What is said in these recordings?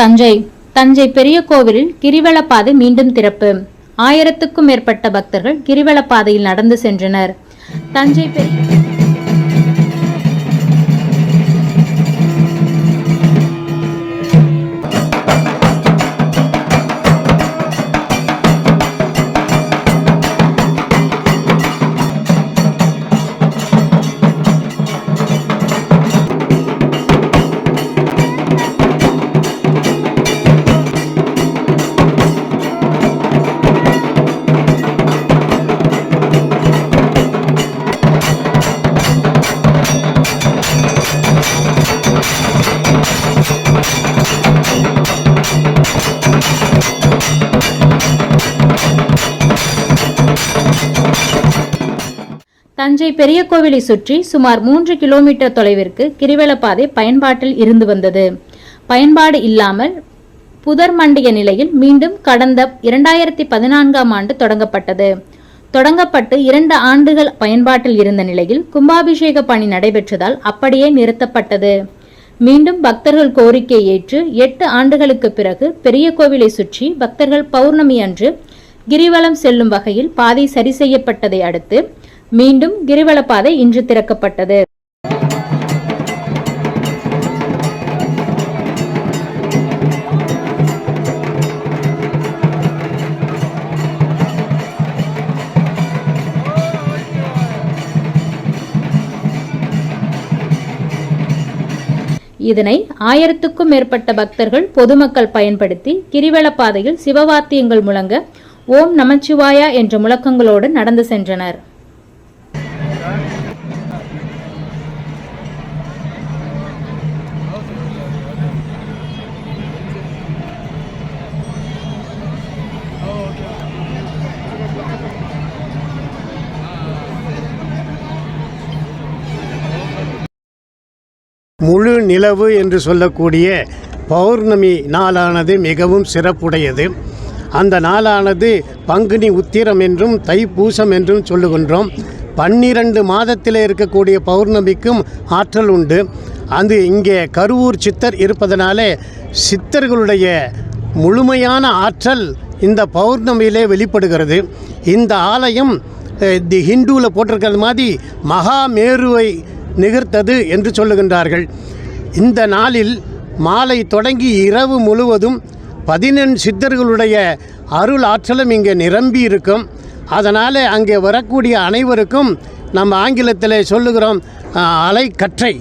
தஞ்சை தஞ்சை பெரிய கோவிலில் கிரிவலப்பாதை மீண்டும் திறப்பு. ஆயிரத்துக்கும் மேற்பட்ட பக்தர்கள் கிரிவலப்பாதையில் நடந்து சென்றனர். தஞ்சை பெரிய தஞ்சை பெரிய கோவிலை சுற்றி சுமார் மூன்று கிலோமீட்டர் தொலைவிற்கு கிரிவலப்பாதை பயன்பாட்டில் இருந்து வந்தது. பயன்பாடு இல்லாமல் புதர் மண்டிய நிலையில் மீண்டும் கடந்த இரண்டாயிரத்தி பதினான்காம் ஆண்டு தொடங்கப்பட்டது. தொடங்கப்பட்டு இரண்டு ஆண்டுகள் பயன்பாட்டில் இருந்த நிலையில் கும்பாபிஷேக பணி நடைபெற்றதால் அப்படியே நிறுத்தப்பட்டது. மீண்டும் பக்தர்கள் கோரிக்கை ஏற்று எட்டு ஆண்டுகளுக்கு பிறகு பெரிய கோவிலை சுற்றி பக்தர்கள் பௌர்ணமி அன்று கிரிவலம் செல்லும் வகையில் பாதை சரி செய்யப்பட்டதை அடுத்து மீண்டும் கிரிவல பாதை இன்று திறக்கப்பட்டது. இதனை ஆயிரத்துக்கும் மேற்பட்ட பக்தர்கள் பொதுமக்கள் பயன்படுத்தி கிரிவல பாதையில் சிவவாத்தியங்கள் முழங்க ஓம் நமச்சிவாயா என்ற முழக்கங்களோடு நடந்து சென்றனர். முழு நிலவு என்று சொல்லக்கூடிய பௌர்ணமி நாளானது மிகவும் சிறப்புடையது. அந்த நாளானது பங்குனி உத்திரம் என்றும் தைப்பூசம் என்றும் சொல்லுகின்றோம். பன்னிரண்டு மாதத்தில் இருக்கக்கூடிய பௌர்ணமிக்கும் ஆற்றல் உண்டு. அது இங்கே கருவூர் சித்தர் இருப்பதனாலே சித்தர்களுடைய முழுமையான ஆற்றல் இந்த பௌர்ணமியிலே வெளிப்படுகிறது. இந்த ஆலயம் தி ஹிந்துவில் போட்டிருக்கிறது மாதிரி மகாமேருவை நிகர்த்தது என்று சொல்லுகின்றார்கள். இந்த நாளில் மாலை தொடங்கி இரவு முழுவதும் பதினெண் சித்தர்களுடைய அருள் ஆற்றலும் இங்கே நிரம்பி இருக்கும். அதனால் அங்கே வரக்கூடிய அனைவருக்கும் நம்ம ஆங்கிலத்தில் சொல்லுகிறோம் அலைக்கற்றை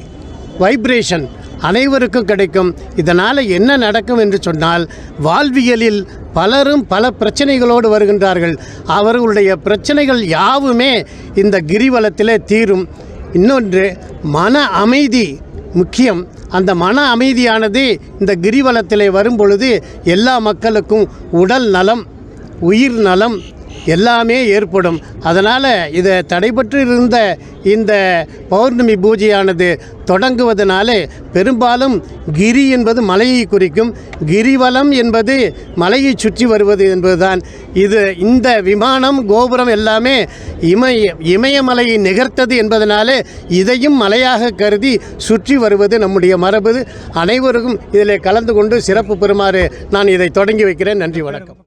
வைப்ரேஷன் அனைவருக்கும் கிடைக்கும். இதனால் என்ன நடக்கும் என்று சொன்னால் வாழ்வியலில் பலரும் பல பிரச்சனைகளோடு வருகின்றார்கள். அவர்களுடைய பிரச்சனைகள் யாவுமே இந்த கிரிவலத்திலே தீரும். இன்னொன்று மன அமைதி முக்கியம். அந்த மன அமைதியானது இந்த கிரிவலத்திலே வரும் பொழுது எல்லா மக்களுக்கும் உடல் நலம் உயிர் நலம் எல்லாமே ஏற்படும். அதனால் இதை தடைபட்டு இருந்த இந்த பௌர்ணமி பூஜையானது தொடங்குவதனாலே பெரும்பாலும் கிரி என்பது மலையை குறிக்கும். கிரிவலம் என்பது மலையை சுற்றி வருவது என்பதுதான். இது இந்த விமானம் கோபுரம் எல்லாமே இமய இமயமலையை நிகர்த்தது என்பதனாலே இதையும் மலையாக கருதி சுற்றி வருவது நம்முடைய மரபு. அனைவருக்கும் இதில் கலந்து கொண்டு சிறப்பு பெறுமாறு நான் இதை தொடங்கி வைக்கிறேன். நன்றி வணக்கம்.